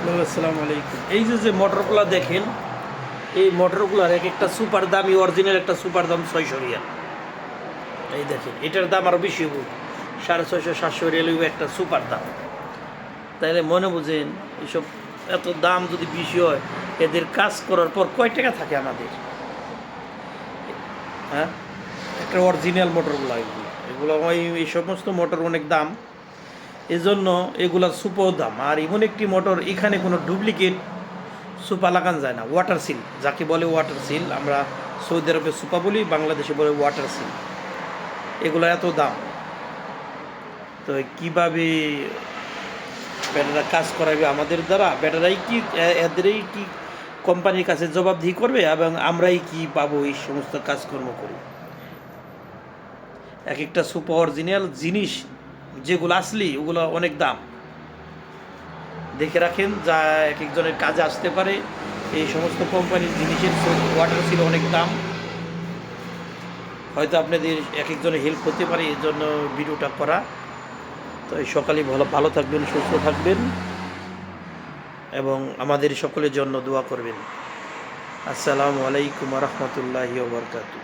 আসসালামু আলাইকুম। এই যে যে মোটরগুলো দেখেন, এই মোটরগুলোর এক একটা সুপার দামি অরিজিনাল একটা সুপার দাম ছয়শো রিয়াল। এই দেখেন, এটার দাম আরও বেশি হব সাড়ে ছয়শো, সাতশো রিয়াল একটা সুপার দাম। তাইলে মনে বুঝেন, এইসব এত দাম যদি বেশি হয়, এদের কাজ করার পর কয় টাকা থাকে আমাদের? হ্যাঁ? একটা অরিজিনাল মোটরগুলো এগুলো। এগুলো এই সমস্ত মোটর অনেক দাম। এজন্য এগুলার সুপাও দাম। আর এমন একটি মোটর, এখানে কোনো ডুপ্লিকেট সুপা লাগান যায় না ওয়াটার সিল যাকে বলে ওয়াটার সিল আমরা সৌদি আরবে সুপা বলি, বাংলাদেশে বলে ওয়াটার সিল এগুলো এত দাম। তো কীভাবে ব্যাটারা কাজ করাবে আমাদের দ্বারা? ব্যাটারাই কি এদেরই কি কোম্পানির কাছে জবাবদিহি করবে এবং আমরাই কি পাবো এই সমস্ত কাজকর্ম করি? এক একটা সুপার অরিজিনাল জিনিস যেগুলো আসলি, ওগুলো অনেক দাম। দেখে রাখেন, যা এক একজনের কাজে আসতে পারে। এই সমস্ত কোম্পানির জিনিসের ওয়াটার ছিল অনেক দাম। হয়তো আপনাদের এক একজনের হেল্প হতে পারে, এর জন্য ভিডিওটা করা। তো এই সকালে ভালো ভালো থাকবেন, সুস্থ থাকবেন। এবং আমাদের সকলের জন্য দোয়া করবেন। আসসালামু আলাইকুম রহমতুল্লাহি ওবরকাতু